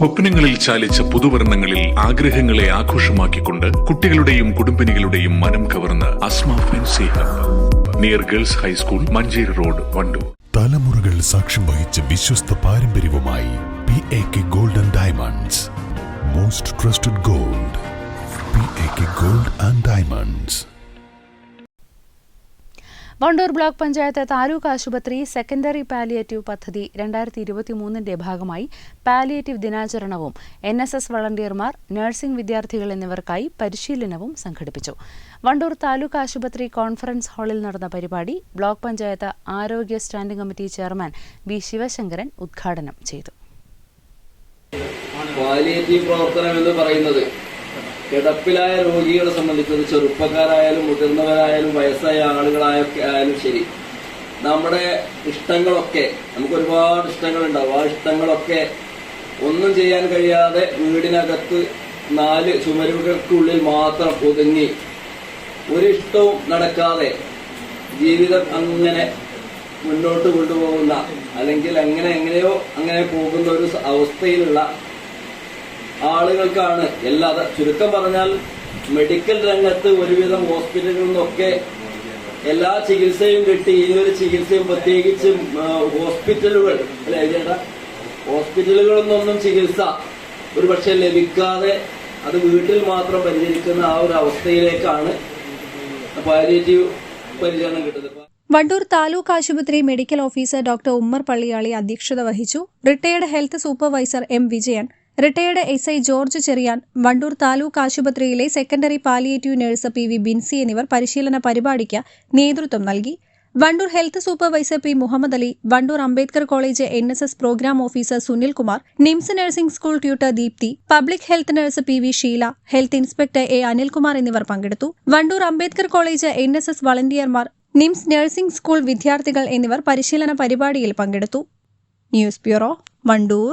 സ്വപ്നങ്ങളിൽ ചാലിച്ച പുതുവർണങ്ങളിൽ ആഗ്രഹങ്ങളെ ആഘോഷമാക്കിക്കൊണ്ട് കുട്ടികളുടെയും കുടുംബിനികളുടെയും മനം കവർന്ന് Asma near girls high school Manjeri road Wandoor. തലമുറകൾ സാക്ഷ്യം വഹിച്ച വിശ്വസ്ത പാരമ്പര്യവുമായി P A K gold and diamonds most trusted gold P A K gold and diamonds Wandoor block panchayat taluk ആശുപത്രി സെക്കൻഡറി പാലിയേറ്റീവ് പദ്ധതി രണ്ടായിരത്തി ഇരുപത്തി മൂന്നിന്റെ ഭാഗമായി പാലിയേറ്റീവ് ദിനാചരണവും എൻ എസ് എസ് വളണ്ടിയർമാർ നഴ്സിംഗ് വിദ്യാർത്ഥികൾ എന്നിവർക്കായി പരിശീലനവും സംഘടിപ്പിച്ചു. വണ്ടൂർ താലൂക്ക് ആശുപത്രി കോൺഫറൻസ് ഹാളിൽ നടന്ന പരിപാടി ബ്ലോക്ക് പഞ്ചായത്ത് ആരോഗ്യ standing committee chairman B Sivasankaran ഉദ്ഘാടനം ചെയ്തു. പാലിയേറ്റീവ് പ്രവർത്തനം എന്ന് പറയുന്നത് കിടപ്പിലായ രോഗികളെ സംബന്ധിച്ചത് ചെറുപ്പക്കാരായാലും മുതിർന്നവരായാലും വയസ്സായ ആളുകളായൊക്കെ ആയാലും ശരി. നമ്മുടെ ഇഷ്ടങ്ങളൊക്കെ നമുക്ക് ഒരുപാട് ഇഷ്ടങ്ങളുണ്ടാവും ആ ഇഷ്ടങ്ങളൊക്കെ ഒന്നും ചെയ്യാൻ കഴിയാതെ വീടിനകത്ത് നാല് ചുമരുകൾക്കുള്ളിൽ മാത്രം ഒതുങ്ങി ഒരിഷ്ടവും നടക്കാതെ ജീവിതം അങ്ങനെ മുന്നോട്ട് കൊണ്ടുപോകുന്ന അല്ലെങ്കിൽ അങ്ങനെ എങ്ങനെയോ അങ്ങനെ പോകുന്ന ഒരു അവസ്ഥയിലുള്ള ആളുകൾക്കാണ്. എല്ലാ ചുരുക്കം പറഞ്ഞാൽ മെഡിക്കൽ രംഗത്ത് ഒരുവിധം ഹോസ്പിറ്റലുകളിൽ നിന്നൊക്കെ എല്ലാ ചികിത്സയും കിട്ടി. ഈ ഒരു ചികിത്സയും പ്രത്യേകിച്ചും ഹോസ്പിറ്റലുകൾ. അല്ലെ ചേട്ടാ? ഹോസ്പിറ്റലുകളിൽ നിന്നൊന്നും ചികിത്സ ഒരു പക്ഷെ ലഭിക്കാതെ അത് വീട്ടിൽ മാത്രം പരിചരിക്കുന്ന ആ ഒരു അവസ്ഥയിലേക്കാണ് പാലിയേറ്റീവ് പരിചരണം കിട്ടുന്നത്. വണ്ടൂർ താലൂക്ക് ആശുപത്രി medical officer doctor Ummer Palliyali അധ്യക്ഷത വഹിച്ചു. Retired health supervisor M Vijayan. Retired S I George Cheriyan Wandoor taluk ആശുപത്രിയിലെ secondary palliative nurse P V Binsi എന്നിവർ പരിശീലന പരിപാടിക്ക് നേതൃത്വം നൽകി. Wandoor health supervisor P Muhammad Ali Wandoor Ambedkar college N S S programme officer Sunil Kumar NIMS nursing school tutor Deepthi public health nurse P V Sheela health inspector A Anilkumar എന്നിവർ പങ്കെടുത്തു. Wandoor Ambedkar college N S S വളണ്ടിയർമാർ nymphs nursing school വിദ്യാർത്ഥികൾ എന്നിവർ പരിശീലന പരിപാടിയിൽ പങ്കെടുത്തു. News bureau Wandoor.